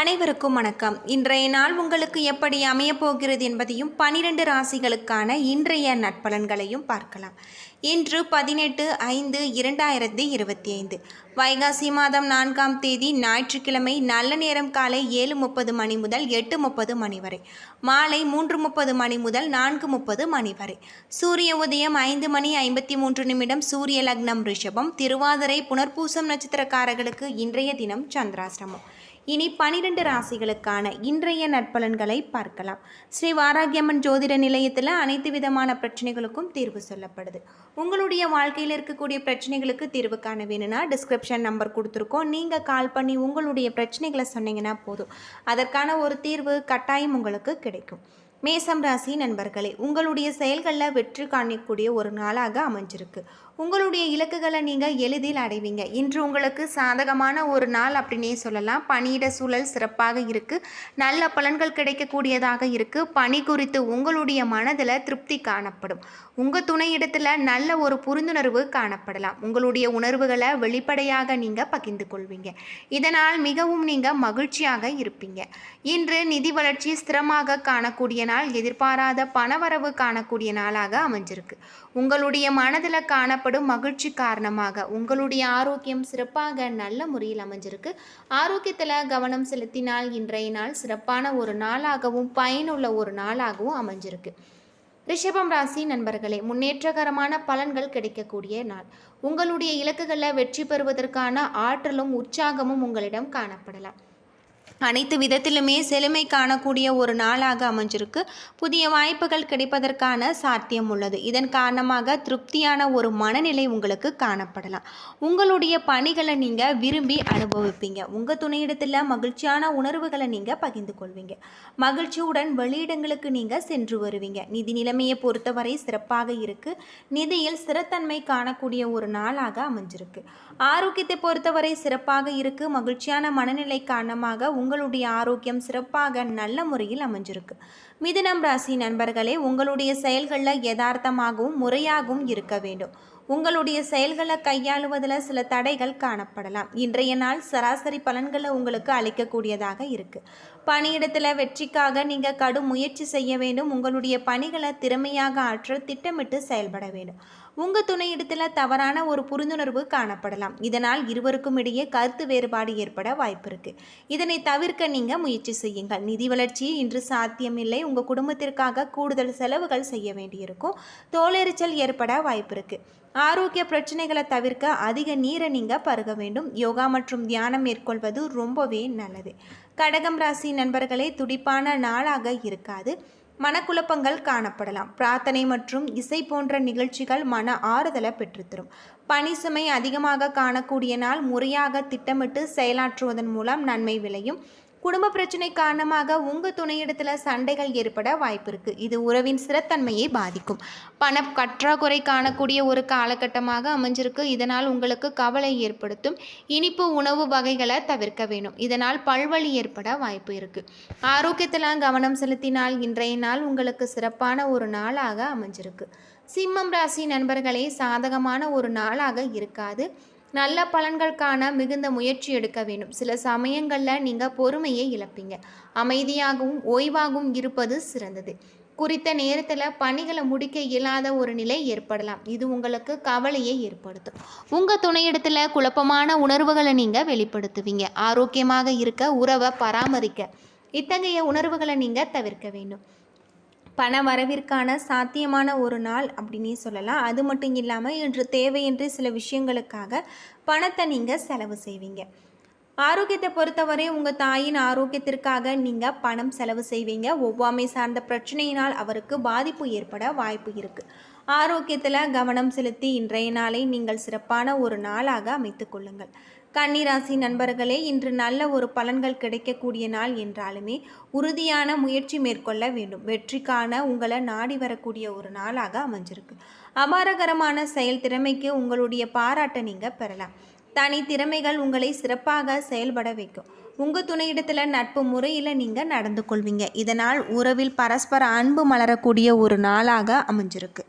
அனைவருக்கும் வணக்கம். இன்றைய நாள் உங்களுக்கு எப்படி அமையப்போகிறது என்பதையும் பனிரெண்டு ராசிகளுக்கான இன்றைய நட்பலன்களையும் பார்க்கலாம். இன்று பதினெட்டு ஐந்து இரண்டாயிரத்தி இருபத்தி ஐந்து. வைகாசி மாதம் நான்காம் தேதி ஞாயிற்றுக்கிழமை நல்ல நேரம் காலை ஏழு முப்பது மணி முதல் எட்டு முப்பது மணி வரை. மாலை மூன்று முப்பது மணி முதல் நான்கு முப்பது மணி வரை. சூரிய உதயம் ஐந்து மணி ஐம்பத்தி மூன்று நிமிடம். சூரிய லக்னம் ரிஷபம். திருவாதிரை புனர்பூசம் நட்சத்திரக்காரர்களுக்கு இன்றைய தினம் சந்திராசிரமம் இனி பனிரெண்டு ராசிகளுக்கான இன்றைய நட்பலன்களை பார்க்கலாம். ஸ்ரீ வாராகியம்மன் ஜோதிட நிலையத்தில் அனைத்து விதமான பிரச்சனைகளுக்கும் தீர்வு சொல்லப்படுது. உங்களுடைய வாழ்க்கையில் இருக்கக்கூடிய பிரச்சனைகளுக்கு தீர்வு காண வேணும்னா டிஸ்கிரிப்ஷன் நம்பர் கொடுத்துருக்கோம். நீங்கள் கால் பண்ணி உங்களுடைய பிரச்சனைகளை சொன்னீங்கன்னா போதும். அதற்கான ஒரு தீர்வு கட்டாயம் உங்களுக்கு கிடைக்கும். மேசம் ராசி நண்பர்களே உங்களுடைய செயல்களில் வெற்றி காணக்கூடிய ஒரு நாளாக அமைஞ்சிருக்கு. உங்களுடைய இலக்குகளை நீங்கள் எளிதில் அடைவீங்க. இன்று உங்களுக்கு சாதகமான ஒரு நாள் அப்படின்னே சொல்லலாம். பணியிட சூழல் சிறப்பாக இருக்குது நல்ல பலன்கள் கிடைக்கக்கூடியதாக இருக்குது பணி குறித்து உங்களுடைய மனதில் திருப்தி காணப்படும். உங்கள் துணையிடத்தில் நல்ல ஒரு புரிந்துணர்வு காணப்படலாம். உங்களுடைய உணர்வுகளை வெளிப்படையாக நீங்கள் பகிர்ந்து கொள்வீங்க. இதனால் மிகவும் நீங்கள் மகிழ்ச்சியாக இருப்பீங்க. இன்று நிதி வளர்ச்சி ஸ்திரமாக காணக்கூடிய நாள் எதிர்பாராத பணவரவு காணக்கூடிய நாளாக அமைஞ்சிருக்கு. உங்களுடைய மனதில் காணப்படும் மகிழ்ச்சி காரணமாக உங்களுடைய ஆரோக்கியம் சிறப்பாக நல்ல முறையில் அமைஞ்சிருக்கு. ஆரோக்கியத்தில் கவனம் செலுத்தினால் இன்றைய நாள் சிறப்பான ஒரு நாளாகவும் பயனுள்ள ஒரு நாளாகவும் அமைஞ்சிருக்கு. ரிஷபம் ராசி நண்பர்களே முன்னேற்றகரமான பலன்கள் கிடைக்கக்கூடிய நாள். உங்களுடைய இலக்குகளில் வெற்றி பெறுவதற்கான ஆற்றலும் உற்சாகமும் உங்களிடம் காணப்படலாம். அனைத்து விதத்திலுமே செழுமை காணக்கூடிய ஒரு நாளாக அமைஞ்சிருக்கு. புதிய வாய்ப்புகள் கிடைப்பதற்கான சாத்தியம் உள்ளது. இதன் காரணமாக திருப்தியான ஒரு மனநிலை உங்களுக்கு காணப்படலாம். உங்களுடைய பணிகளை நீங்கள் விரும்பி அனுபவிப்பீங்க. உங்கள் துணையிடத்தில் மகிழ்ச்சியான உணர்வுகளை நீங்கள் பகிர்ந்து கொள்வீங்க. மகிழ்ச்சியுடன் வெளியிடங்களுக்கு நீங்கள் சென்று வருவீங்க. நிதி நிலைமையை பொறுத்தவரை சிறப்பாக இருக்குது நிதியில் ஸ்திரத்தன்மை காணக்கூடிய ஒரு நாளாக அமைஞ்சிருக்கு. ஆரோக்கியத்தை பொறுத்தவரை சிறப்பாக இருக்குது மகிழ்ச்சியான மனநிலை காரணமாக உங்கள் உங்களுடைய ஆரோக்கியம் சிறப்பாக நல்ல முறையில் அமைஞ்சிருக்கு. மிதுனம் ராசி நண்பர்களே உங்களுடைய செயல்களில் யதார்த்தமாகவும் முறையாகவும் இருக்க வேண்டும். உங்களுடைய செயல்களை கையாளுவதில் சில தடைகள் காணப்படலாம். இன்றைய நாள் சராசரி பலன்களை உங்களுக்கு அளிக்கக்கூடியதாக இருக்குது பணியிடத்தில் வெற்றிக்காக நீங்கள் கடும் முயற்சி செய்ய வேண்டும். உங்களுடைய பணிகளை திறமையாக ஆற்ற திட்டமிட்டு செயல்பட வேண்டும். உங்கள் துணையிடத்தில் தவறான ஒரு புரிந்துணர்வு காணப்படலாம். இதனால் இருவருக்கும் இடையே கருத்து வேறுபாடு ஏற்பட வாய்ப்பு இருக்குது இதனை தவிர்க்க நீங்கள் முயற்சி செய்யுங்கள். நிதி வளர்ச்சி இன்று சாத்தியமில்லை. உங்கள் குடும்பத்திற்காக கூடுதல் செலவுகள் செய்ய வேண்டியிருக்கும். தோலெரிச்சல் ஏற்பட வாய்ப்பு இருக்குது ஆரோக்கிய பிரச்சனைகளை தவிர்க்க அதிக நீரை நீங்கள் பருக வேண்டும். யோகா மற்றும் தியானம் மேற்கொள்வது ரொம்பவே நல்லது. கடகம் ராசி நண்பர்களே துடிப்பான நாளாக இருக்காது. மனக்குழப்பங்கள் காணப்படலாம். பிரார்த்தனை மற்றும் இசை போன்ற நிகழ்ச்சிகள் மன ஆறுதலை பெற்றுத்தரும். பணி சுமை அதிகமாக காணக்கூடிய நாள் முறையாக திட்டமிட்டு செயலாற்றுவதன் மூலம் நன்மை விளையும். குடும்ப பிரச்சனை காரணமாக உங்கள் துணையிடத்தில் சண்டைகள் ஏற்பட வாய்ப்பு இருக்குது இது உறவின் ஸ்திரத்தன்மையை பாதிக்கும். பண கற்றாக்குறை காணக்கூடிய ஒரு காலகட்டமாக அமைஞ்சிருக்கு. இதனால் உங்களுக்கு கவலை ஏற்படுத்தும். இனிப்பு உணவு வகைகளை தவிர்க்க வேணும். இதனால் பல்வழி ஏற்பட வாய்ப்பு இருக்குது ஆரோக்கியத்தில் கவனம் செலுத்தினால் இன்றைய நாள் உங்களுக்கு சிறப்பான ஒரு நாளாக அமைஞ்சிருக்கு. சிம்மம் ராசி நண்பர்களே சாதகமான ஒரு நாளாக இருக்காது. நல்ல பலன்கள் காண மிகுந்த முயற்சி எடுக்க வேண்டும். சில சமயங்களில் நீங்கள் பொறுமையை இழப்பீங்க. அமைதியாகவும் ஓய்வாகவும் இருப்பது சிறந்தது. குறித்த நேரத்தில் பணிகளை முடிக்க இயலாத ஒரு நிலை ஏற்படலாம். இது உங்களுக்கு கவலையை ஏற்படுத்தும். உங்கள் துணையிடத்தில் குழப்பமான உணர்வுகளை நீங்கள் வெளிப்படுத்துவீங்க. ஆரோக்கியமாக இருக்க உறவை பராமரிக்க இத்தகைய உணர்வுகளை நீங்கள் தவிர்க்க வேண்டும். பண வரவிற்கான சாத்தியமான ஒரு நாள் அப்படின்னே சொல்லலாம். அது மட்டும் இல்லாமல் இன்று தேவையின்றி சில விஷயங்களுக்காக பணத்தை நீங்கள் செலவு செய்வீங்க. ஆரோக்கியத்தை பொறுத்தவரை உங்கள் தாயின் ஆரோக்கியத்திற்காக நீங்கள் பணம் செலவு செய்வீங்க. ஒவ்வாமை சார்ந்த பிரச்சனையினால் அவருக்கு பாதிப்பு ஏற்பட வாய்ப்பு இருக்குது ஆரோக்கியத்தில் கவனம் செலுத்தி இன்றைய நாளை நீங்கள் சிறப்பான ஒரு நாளாக அமைத்துக்கொள்ளுங்கள் கன்னிராசி நண்பர்களே இன்று நல்ல ஒரு பலன்கள் கிடைக்கக்கூடிய நாள் என்றாலுமே உறுதியான முயற்சி மேற்கொள்ள வேண்டும். வெற்றிக்கான உங்களை நாடி வரக்கூடிய ஒரு நாளாக அமைஞ்சிருக்கு. அபாரகரமான செயல் திறமைக்கு உங்களுடைய பாராட்டை நீங்கள் பெறலாம். தனி திறமைகள் உங்களை சிறப்பாக செயல்பட வைக்கும். உங்கள் துணையிடத்தில் நட்பு முறையில் நீங்கள் நடந்து கொள்வீங்க. இதனால் உறவில் பரஸ்பர அன்பு மலரக்கூடிய ஒரு நாளாக அமைஞ்சிருக்கு.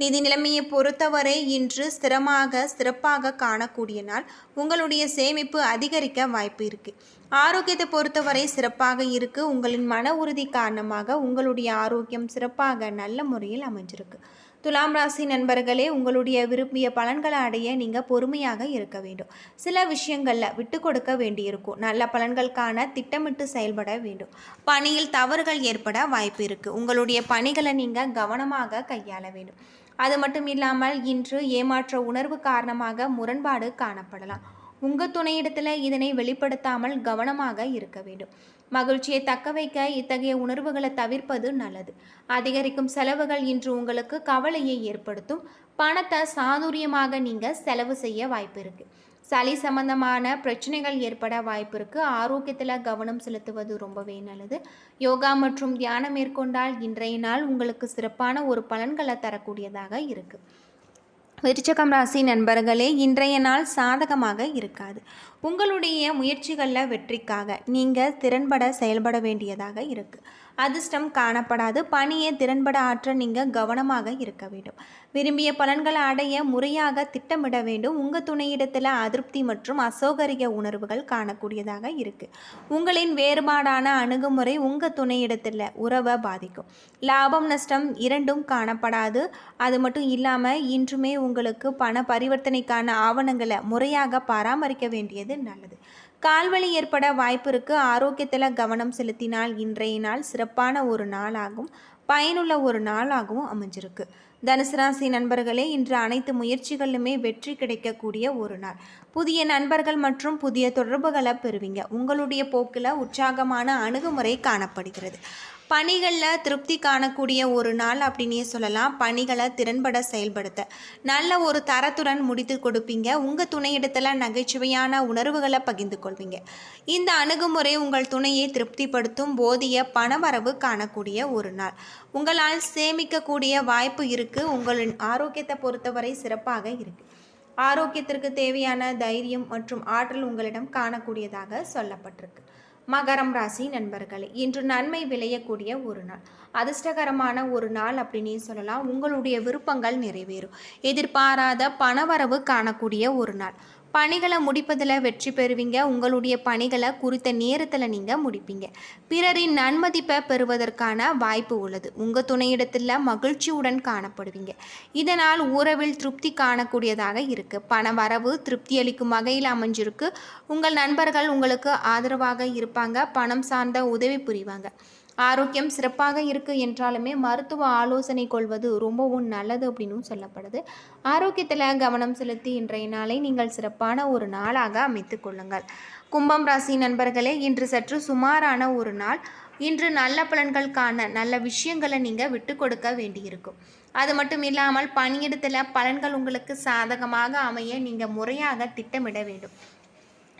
நிதி நிலைமையை பொறுத்தவரை இன்று ஸ்திரமாக சிறப்பாக காணக்கூடிய நாள். உங்களுடைய சேமிப்பு அதிகரிக்க வாய்ப்பு இருக்குது ஆரோக்கியத்தை பொறுத்தவரை சிறப்பாக இருக்கு. உங்களின் மன உறுதி காரணமாக உங்களுடைய ஆரோக்கியம் சிறப்பாக நல்ல முறையில் அமைஞ்சிருக்கு. துலாம் ராசி நண்பர்களே உங்களுடைய விரும்பிய பலன்களை அடைய நீங்கள் பொறுமையாக இருக்க வேண்டும். சில விஷயங்களில் விட்டு கொடுக்க வேண்டியிருக்கும். நல்ல பலன்கள் காண திட்டமிட்டு செயல்பட வேண்டும். பணியில் தவறுகள் ஏற்பட வாய்ப்பு இருக்குது உங்களுடைய பணிகளை நீங்கள் கவனமாக கையாள வேண்டும். அது மட்டும் இல்லாமல் இன்று ஏமாற்ற உணர்வு காரணமாக முரண்பாடு காணப்படலாம். உங்கள் துணையிடத்தில் இதனை வெளிப்படுத்தாமல் கவனமாக இருக்க வேண்டும். மகிழ்ச்சியை தக்க வைக்க இத்தகைய உணர்வுகளை தவிர்ப்பது நல்லது. அதிகரிக்கும் செலவுகள் இன்று உங்களுக்கு கவலையை ஏற்படுத்தும். பணத்தை சாதுரியமாக நீங்கள் செலவு செய்ய வாய்ப்பு இருக்குது சளி சம்பந்தமான பிரச்சனைகள் ஏற்பட வாய்ப்பு இருக்குது ஆரோக்கியத்தில் கவனம் செலுத்துவது ரொம்பவே நல்லது. யோகா மற்றும் தியானம் மேற்கொண்டால் இன்றைய நாள் உங்களுக்கு சிறப்பான ஒரு பலன்களை தரக்கூடியதாக இருக்குது விருச்சகம் ராசி நண்பர்களே இன்றைய நாள் சாதகமாக இருக்காது. உங்களுடைய முயற்சிகளில் வெற்றிக்காக நீங்கள் திறன்பட செயல்பட வேண்டியதாக இருக்குது அதிர்ஷ்டம் காணப்படாது. பணியை திறன்பட ஆற்ற நீங்கள் கவனமாக இருக்க வேண்டும். விரும்பிய பலன்களை அடைய முறையாக திட்டமிட வேண்டும். உங்கள் துணையிடத்தில் அதிருப்தி மற்றும் அசௌகரிய உணர்வுகள் காணக்கூடியதாக இருக்குது உங்களின் வேறுபாடான அணுகுமுறை உங்கள் துணையிடத்தில் உறவை பாதிக்கும். லாபம் நஷ்டம் இரண்டும் காணப்படாது. அது மட்டும் இல்லாமல் இன்றுமே உங்களுக்கு பண பரிவர்த்தனைக்கான ஆவணங்களை முறையாக பராமரிக்க வேண்டியது நல்லது. கால்வலி ஏற்பட வாய்ப்பு இருக்கு ஆரோக்கியத்தில் கவனம் செலுத்தினால் இன்றைய நாள் சிறப்பான ஒரு நாளாகும். பயனுள்ள ஒரு நாளாகவும் அமைஞ்சிருக்கு. தனுசு ராசி நண்பர்களே இன்று அனைத்து முயற்சிகளிலுமே வெற்றி கிடைக்கக்கூடிய ஒரு நாள். புதிய நண்பர்கள் மற்றும் புதிய தொடர்புகளை பெறுவீங்க. உங்களுடைய போக்கில் உற்சாகமான அணுகுமுறை காணப்படுகிறது. பணிகளில் திருப்தி காணக்கூடிய ஒரு நாள் அப்படின்னே சொல்லலாம். பணிகளை திறன்பட செயல்படுத்த. நல்ல ஒரு தரத்துடன் முடித்து கொடுப்பீங்க. உங்கள் துணையிடத்தில் நகைச்சுவையான உணர்வுகளை பகிர்ந்து கொள்வீங்க. இந்த அணுகுமுறை உங்கள் துணையை திருப்திப்படுத்தும் போதிய பணவரவு காணக்கூடிய ஒரு நாள். உங்களால் சேமிக்கக்கூடிய வாய்ப்பு இருக்குது உங்களின் ஆரோக்கியத்தை பொறுத்தவரை சிறப்பாக இருக்குது ஆரோக்கியத்திற்கு தேவையான தைரியம் மற்றும் ஆற்றல் உங்களிடம் காணக்கூடியதாக சொல்லப்பட்டிருக்கு. மகரம் ராசி நண்பர்களே இன்று நன்மை விளையக்கூடிய ஒரு நாள். அதிர்ஷ்டகரமான ஒரு நாள் அப்படின்னே சொல்லலாம். உங்களுடைய விருப்பங்கள் நிறைவேறும். எதிர்பாராத பணவரவு காணக்கூடிய ஒரு நாள். பணிகளை முடிப்பதில் வெற்றி பெறுவீங்க. உங்களுடைய பணிகளை குறித்த நேரத்தில் நீங்கள் முடிப்பீங்க. பிறரின் நன்மதிப்பை பெறுவதற்கான வாய்ப்பு உள்ளது. உங்கள் துணையிடத்தில் மகிழ்ச்சியுடன் காணப்படுவீங்க. இதனால் உறவில் திருப்தி காணக்கூடியதாக இருக்குது பண வரவு திருப்தி அளிக்கும் வகையில் அமைஞ்சிருக்கு. உங்கள் நண்பர்கள் உங்களுக்கு ஆதரவாக இருப்பாங்க. பணம் சார்ந்த உதவி புரிவாங்க. ஆரோக்கியம் சிறப்பாக இருக்குது என்றாலுமே மருத்துவ ஆலோசனை கொள்வது ரொம்பவும் நல்லது அப்படின்னும் சொல்லப்படுது. ஆரோக்கியத்தில் கவனம் செலுத்தி இன்றைய நாளை நீங்கள் சிறப்பான ஒரு நாளாக அமைத்து கொள்ளுங்கள். கும்பம் ராசி நண்பர்களே இன்று சற்று சுமாரான ஒரு நாள். இன்று நல்ல பலன்கள் காண நல்ல விஷயங்களை நீங்கள் விட்டு கொடுக்க வேண்டியிருக்கும். அது மட்டும் இல்லாமல் பணியிடத்தில் பலன்கள் உங்களுக்கு சாதகமாக அமைய நீங்கள் முறையாக திட்டமிட வேண்டும்.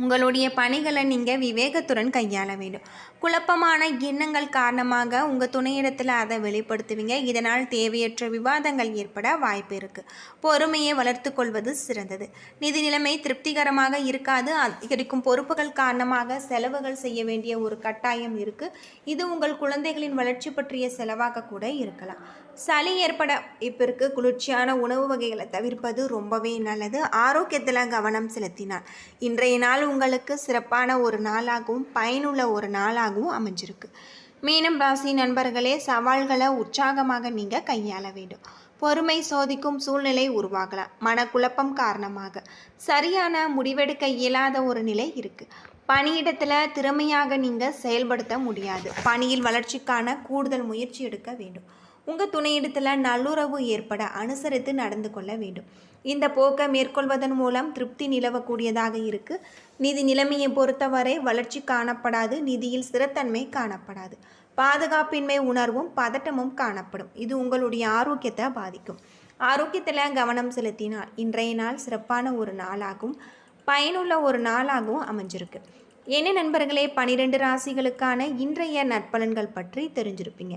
உங்களுடைய பணிகளை நீங்கள் விவேகத்துடன் கையாள வேண்டும். குழப்பமான எண்ணங்கள் காரணமாக உங்கள் துணையிடத்தில் அதை வெளிப்படுத்துவீங்க. இதனால் தேவையற்ற விவாதங்கள் ஏற்பட வாய்ப்பு இருக்குது பொறுமையை வளர்த்து கொள்வது சிறந்தது. நிதி நிலைமை திருப்திகரமாக இருக்காது. அதிகரிக்கும் பொறுப்புகள் காரணமாக செலவுகள் செய்ய வேண்டிய ஒரு கட்டாயம் இருக்குது இது உங்கள் குழந்தைகளின் வளர்ச்சி பற்றிய செலவாக கூட இருக்கலாம். சளி ஏற்பட இப்பிற்கு குளிர்ச்சியான உணவு வகைகளை தவிர்ப்பது ரொம்பவே நல்லது. ஆரோக்கியத்தில் கவனம் செலுத்தினார் இன்றைய நாள் உங்களுக்கு சிறப்பான ஒரு நாளாகவும் பயனுள்ள ஒரு நாளாகவும் அமைஞ்சிருக்கு. மீனம் ராசி நண்பர்களே சவால்களை உற்சாகமாக நீங்கள் கையாள வேண்டும். பொறுமை சோதிக்கும் சூழ்நிலை உருவாகலாம். மனக்குழப்பம் காரணமாக. சரியான முடிவெடுக்க இயலாத ஒரு நிலை இருக்குது பணியிடத்தில் திறமையாக நீங்கள் செயல்படுத்த முடியாது. பணியில் வளர்ச்சிக்கான கூடுதல் முயற்சி எடுக்க வேண்டும். உங்கள் துணையிடத்தில் நல்லுறவு ஏற்பட அனுசரித்து நடந்து கொள்ள வேண்டும். இந்த போக்கை மேற்கொள்வதன் மூலம் திருப்தி நிலவக்கூடியதாக இருக்குது நிதி நிலைமையை பொறுத்தவரை வளர்ச்சி காணப்படாது நிதியில் ஸ்திரத்தன்மை காணப்படாது. பாதுகாப்பின்மை உணர்வும் பதட்டமும் காணப்படும். இது உங்களுடைய ஆரோக்கியத்தை பாதிக்கும். ஆரோக்கியத்தில் கவனம் செலுத்தினால் இன்றைய நாள் சிறப்பான ஒரு நாளாகும். பயனுள்ள ஒரு நாளாகவும் அமைஞ்சிருக்கு. என்ன நண்பர்களே பனிரெண்டு ராசிகளுக்கான இன்றைய நற்பலன்கள் பற்றி தெரிஞ்சிருப்பீங்க.